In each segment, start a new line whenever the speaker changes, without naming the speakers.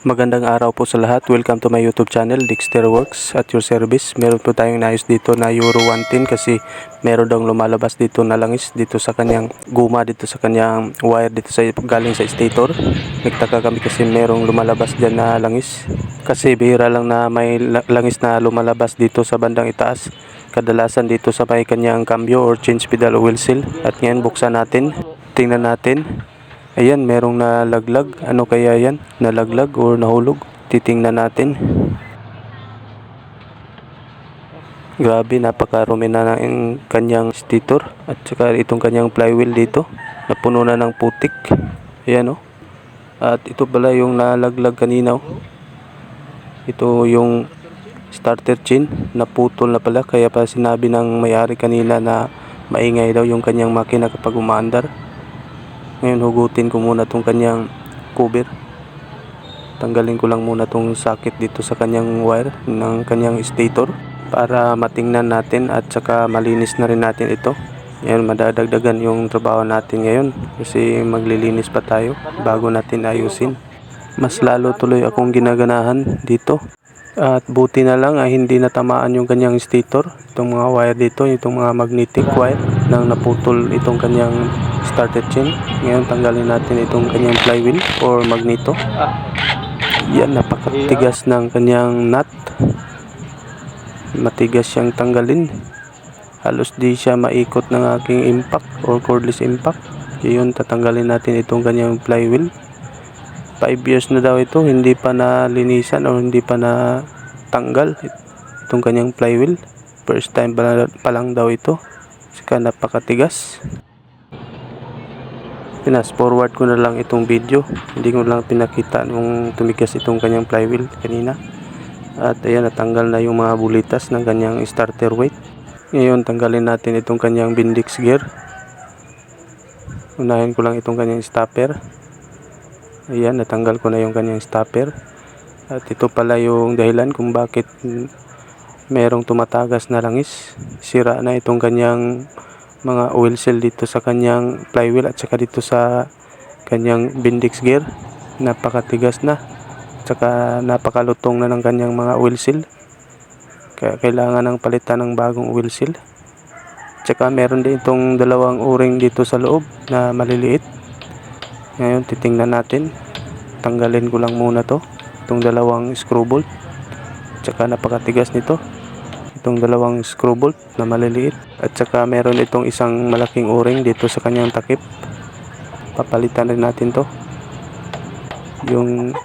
Magandang araw po sa lahat. Welcome to my YouTube channel, Dexter Works at your service. Meron po tayong naayos dito na Euro 110 kasi meron daw lumalabas dito na langis dito sa kanyang guma dito sa kanyang wire dito sa galing sa stator. Nagtaka kami kasi merong lumalabas dyan na langis. Kasi bihira lang na may la- langis na lumalabas dito sa bandang itaas. Kadalasan dito sa may kanyang cambio or change pedal o wheel seal. At ngayon buksan natin. Tingnan natin. Ayan, merong nalaglag. Ano kaya yan? Nalaglag or nahulog? Titingnan natin. Grabe, napakarumi na ng kanyang stator. At saka itong kanyang flywheel dito. Napuno na ng putik. Ayan o. At ito pala yung nalaglag kanina oh. Ito yung starter chain. Naputol na pala. Kaya pa sinabi ng may-ari kanina na maingay daw yung kanyang makina kapag umaandar. Ngayon hugutin ko muna tong kanyang cover. Tanggalin ko lang muna tong socket dito sa kanyang wire ng kanyang stator para matingnan natin at saka malinis na rin natin ito. Ngayon madadagdagan yung trabaho natin ngayon kasi maglilinis pa tayo bago natin ayusin. Mas lalo tuloy akong ginaganahan dito. At buti na lang ay hindi natamaan yung kanyang stator. Itong mga wire dito, itong mga magnetic wire nang naputol itong kanyang starter chain. Ngayon tanggalin natin itong kanyang flywheel or magneto. Yan, napakatigas ng kanyang nut. Matigas siyang tanggalin. Halos di siya maikot ng aking impact or cordless impact. Yun, tatanggalin natin itong kanyang flywheel. 5 years na daw ito, hindi pa nalinisan o hindi pa na tanggal itong kanyang flywheel. First time pa lang daw ito. Saka napakatigas. Pinas forward ko na lang itong video. Hindi ko lang pinakita nung tumigas itong kanyang flywheel kanina. At ayan, natanggal na yung mga bulitas ng kanyang starter weight. Ngayon, tanggalin natin itong kanyang bindix gear. Unahin ko lang itong kanyang stopper. Ayan, natanggal ko na yung kanyang stopper. At ito pala yung dahilan kung bakit merong tumatagas na langis. Sira na itong kanyang mga oil seal dito sa kanyang flywheel at saka dito sa kanyang bindix gear. Napakatigas na. Tsaka napakalutong na ng kanyang mga oil seal. Kaya kailangan ng palitan ng bagong oil seal. Tsaka meron din itong dalawang o-ring dito sa loob na maliliit. Ngayon titingnan natin. Tanggalin ko lang muna to. Itong dalawang screw bolt. Tsaka napakatigas nito. Itong dalawang screw bolt na maliliit. At saka meron itong isang malaking o-ring dito sa kanyang takip. Papalitan rin natin to. Yung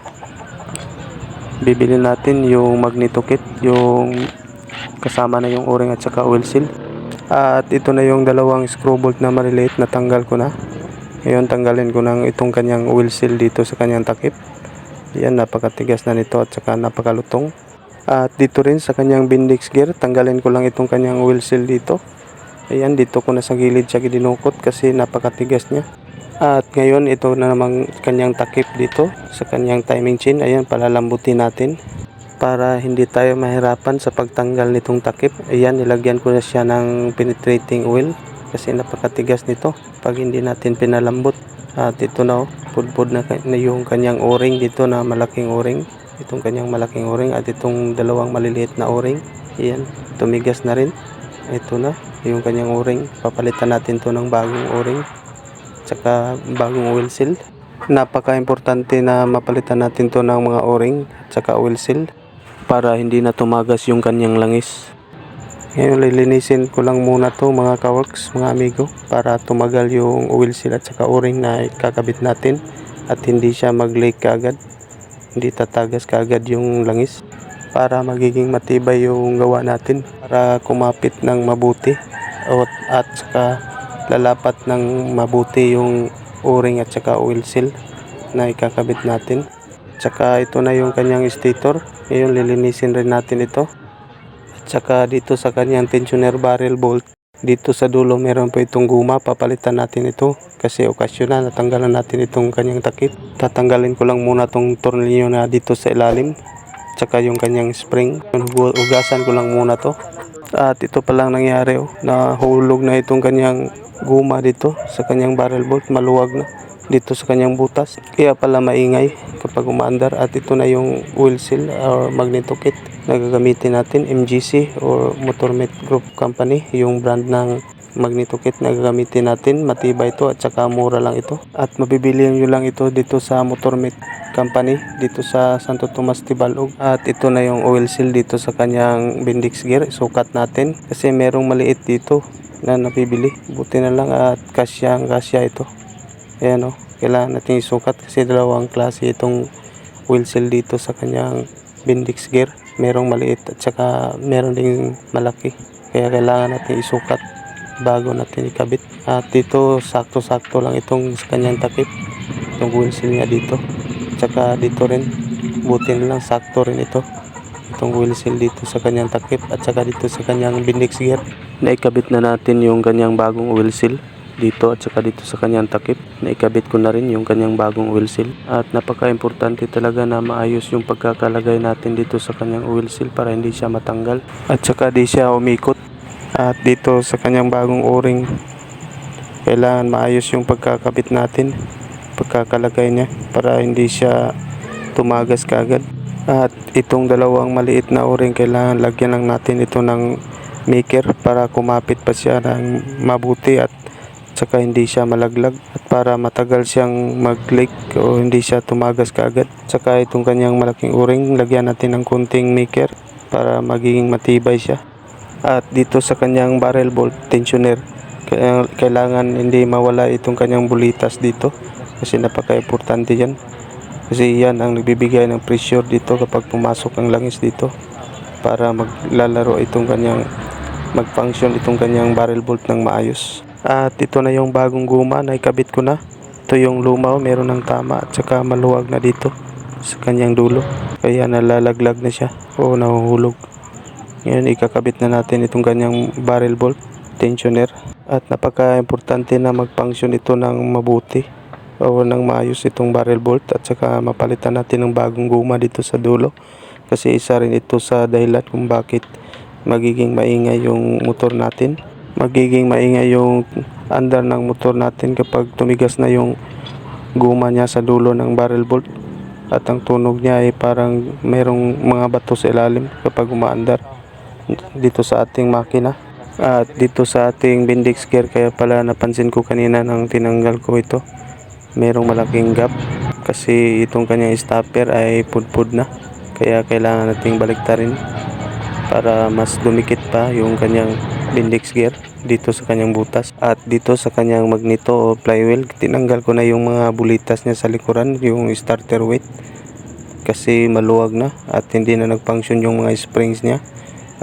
bibili natin yung magneto kit, yung kasama na yung o-ring at saka oil seal. At ito na yung dalawang screw bolt na maliliit na tanggal ko na. Ngayon tanggalin ko ng itong kanyang oil seal dito sa kanyang takip. Yan napakatigas na nito at saka napakalutong. At dito rin sa kanyang bindix gear, tanggalin ko lang itong kanyang oil seal dito. Ayan, dito ko na sa gilid siya dinukot kasi napakatigas niya. At ngayon, ito na namang kanyang takip dito sa kanyang timing chain. Ayan, palalambutin natin para hindi tayo mahirapan sa pagtanggal nitong takip. Ayan, nilagyan ko na siya ng penetrating oil kasi napakatigas nito pag hindi natin pinalambot. At ito na, oh, pudpud na, na yung kanyang o-ring dito na malaking o-ring. Itong kanyang malaking o-ring at itong dalawang maliliit na o-ring. Ayan, tumigas na rin. Ito na, yung kanyang o-ring. Papalitan natin to ng bagong o-ring. Tsaka bagong oil seal. Napaka-importante na mapalitan natin to ng mga o-ring tsaka oil seal para hindi na tumagas yung kanyang langis. Ngayon lilinisin ko lang muna to mga kaworks, mga amigo para tumagal yung oil seal at saka o-ring na ikakabit natin at hindi siya mag-leak kaagad. Hindi tatagas kaagad yung langis para magiging matibay yung gawa natin para kumapit ng mabuti at, at saka lalapat ng mabuti yung o-ring at saka oil seal na ikakabit natin. Tsaka ito na yung kanyang stator. Ngayon lilinisin rin natin ito. At saka dito sa kanyang tensioner barrel bolt, dito sa dulo meron po itong guma. Papalitan natin ito kasi okasyonal natanggalan natin itong kanyang takip. Tatanggalin ko lang muna itong tornilyo na dito sa ilalim. Tsaka yung kanyang spring. Ugasan ko lang muna to. At ito pa lang nangyari oh, nahulog na itong kanyang guma dito sa kanyang barrel bolt. Maluwag na. dito sa kanyang butas. Kaya pala maingay kapag umaandar at ito na yung oil seal or magneto kit na gagamitin natin MGC or Motormet Group Company yung brand ng magneto kit. Na gagamitin natin matibay ito at saka mura lang ito. At mabibili nyo lang ito dito sa Motormet Company dito sa Santo Tomas Tibalog at ito na yung oil seal dito sa kanyang Bendix gear. Sukat natin kasi merong maliit dito na napibili. Buti na lang at kasya kasya ito. Ayan o, kailangan natin isukat kasi dalawang klase itong wheel seal dito sa kanyang Bendix gear. Merong maliit at saka meron ding malaki. Kaya kailangan natin isukat bago natin ikabit. At dito sakto-sakto lang itong sa kanyang takip. Itong wheel seal niya dito. At saka dito rin, buti lang sakto rin ito. Itong wheel seal dito sa kanyang takip at saka dito sa kanyang Bendix gear. Naikabit na natin yung kanyang bagong wheel seal dito at saka dito sa kanyang takip. Naikabit ko na rin yung kanyang bagong oil seal. At napaka-importante talaga na maayos yung pagkakalagay natin dito sa kanyang oil seal para hindi siya matanggal. At saka di siya umikot. At dito sa kanyang bagong o-ring, kailangan maayos yung pagkakabit natin. Pagkakalagay niya para hindi siya tumagas kagad. At itong dalawang maliit na o-ring, kailangan lagyan lang natin ito ng maker para kumapit pa siya ng mabuti at tsaka hindi siya malaglag at para matagal siyang mag-leak o hindi siya tumagas kaagad. Tsaka itong kanyang malaking uring, lagyan natin ng kunting maker para magiging matibay siya. At dito sa kanyang barrel bolt tensioner, kailangan hindi mawala itong kanyang bulitas dito kasi napaka-importante yan. Kasi yan ang nagbibigay ng pressure dito kapag pumasok ang langis dito para maglalaro itong kanyang mag-function itong kanyang barrel bolt ng maayos. At ito na yung bagong guma na ikabit ko na. Ito yung lumaw, meron ng tama at saka maluwag na dito sa kanyang dulo. Kaya nalalaglag na siya o nahuhulog. Ngayon ikakabit na natin itong kanyang barrel bolt tensioner. At napaka-importante na mag-function ito ng mabuti o ng maayos itong barrel bolt at saka mapalitan natin ng bagong guma dito sa dulo. Kasi isa rin ito sa dahilan kung bakit magiging maingay yung motor natin magiging maingay yung andar ng motor natin kapag tumigas na yung guma niya sa dulo ng barrel bolt. At ang tunog niya ay parang merong mga bato sa ilalim kapag umaandar dito sa ating makina. At dito sa ating Bendix gear kaya pala napansin ko kanina nang tinanggal ko ito merong malaking gap. Kasi itong kanyang stopper ay pudpud na kaya kailangan nating baliktarin para mas dumikit pa yung kanyang Bendix gear dito sa kanyang butas at dito sa kanyang magneto o flywheel. Tinanggal ko na yung mga bulitas niya sa likuran yung starter weight kasi maluwag na at hindi na nag-function yung mga springs niya.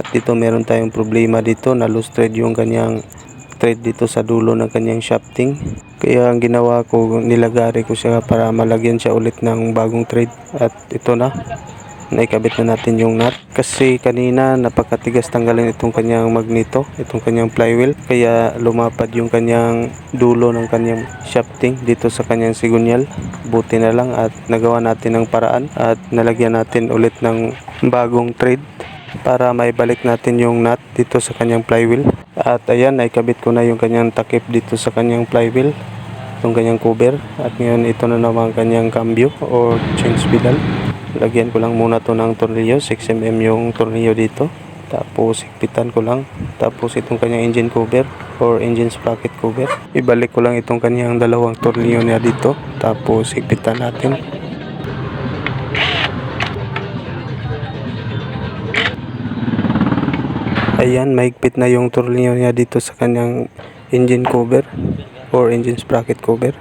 At dito meron tayong problema dito na loose thread yung kanyang thread dito sa dulo ng kanyang shafting. Kaya ang ginawa ko nilagari ko siya para malagyan siya ulit ng bagong thread. At ito na naikabit na natin yung nut. Kasi kanina napakatigas tanggalin itong kanyang magneto itong kanyang flywheel. Kaya lumapad yung kanyang dulo ng kanyang shafting dito sa kanyang sigunyal. Buti na lang at nagawa natin ng paraan at nalagyan natin ulit ng bagong thread para maibalik natin yung nut dito sa kanyang flywheel. At ayan naikabit ko na yung kanyang takip dito sa kanyang flywheel itong kanyang cover. At ngayon ito na naman ang kanyang cambio o change pedal lagyan ko lang muna to ng tornilyo 6mm yung tornilyo dito. Tapos higpitan ko lang. Tapos itong kanyang engine cover or engine sprocket cover. Ibalik ko lang itong kanyang dalawang tornilyo niya dito. Tapos higpitan natin. Ayan mahigpit na yung tornilyo niya dito sa kanyang engine cover or engine sprocket cover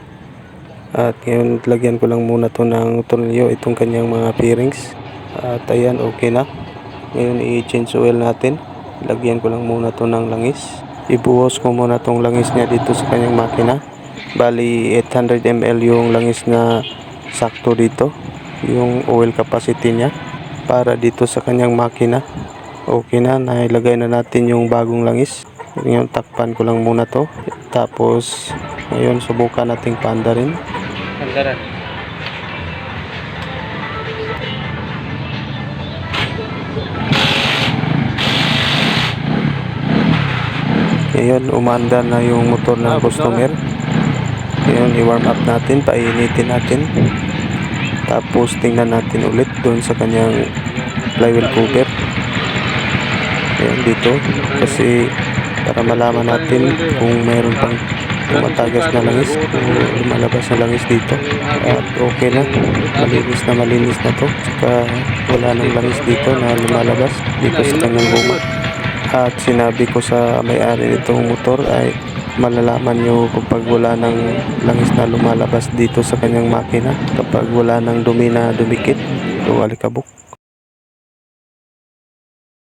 at ngayon lagyan ko lang muna to ng tornilyo itong kanyang mga bearings at ayan okay na. Ngayon i-change oil natin. Lagyan ko lang muna to ng langis. Ibuhos ko muna tong langis niya dito sa kanyang makina. Bali 800 ml yung langis na sakto dito yung oil capacity niya. Para dito sa kanyang makina okay na. Nailagay na natin yung bagong langis. Ngayon takpan ko lang muna to. Tapos ngayon subukan nating panda rin
Andaran.
Ngayon, umanda na yung motor ng
Ah,
customer. Ngayon, i-warm up natin, painitin natin. Tapos, tingnan natin ulit doon sa kanyang flywheel cover. Ayan, dito. Kasi, para malaman natin kung mayroon pang tumatagas na langis lumalabas na langis dito. At okay na. Malinis na malinis na to. Saka, wala nang langis dito na lumalabas dito sa kanyang guma. At sinabi ko sa may-ari nitong motor ay malalaman nyo kapag wala ng langis na lumalabas dito sa kanyang makina kapag wala ng dumi na dumikit o alikabok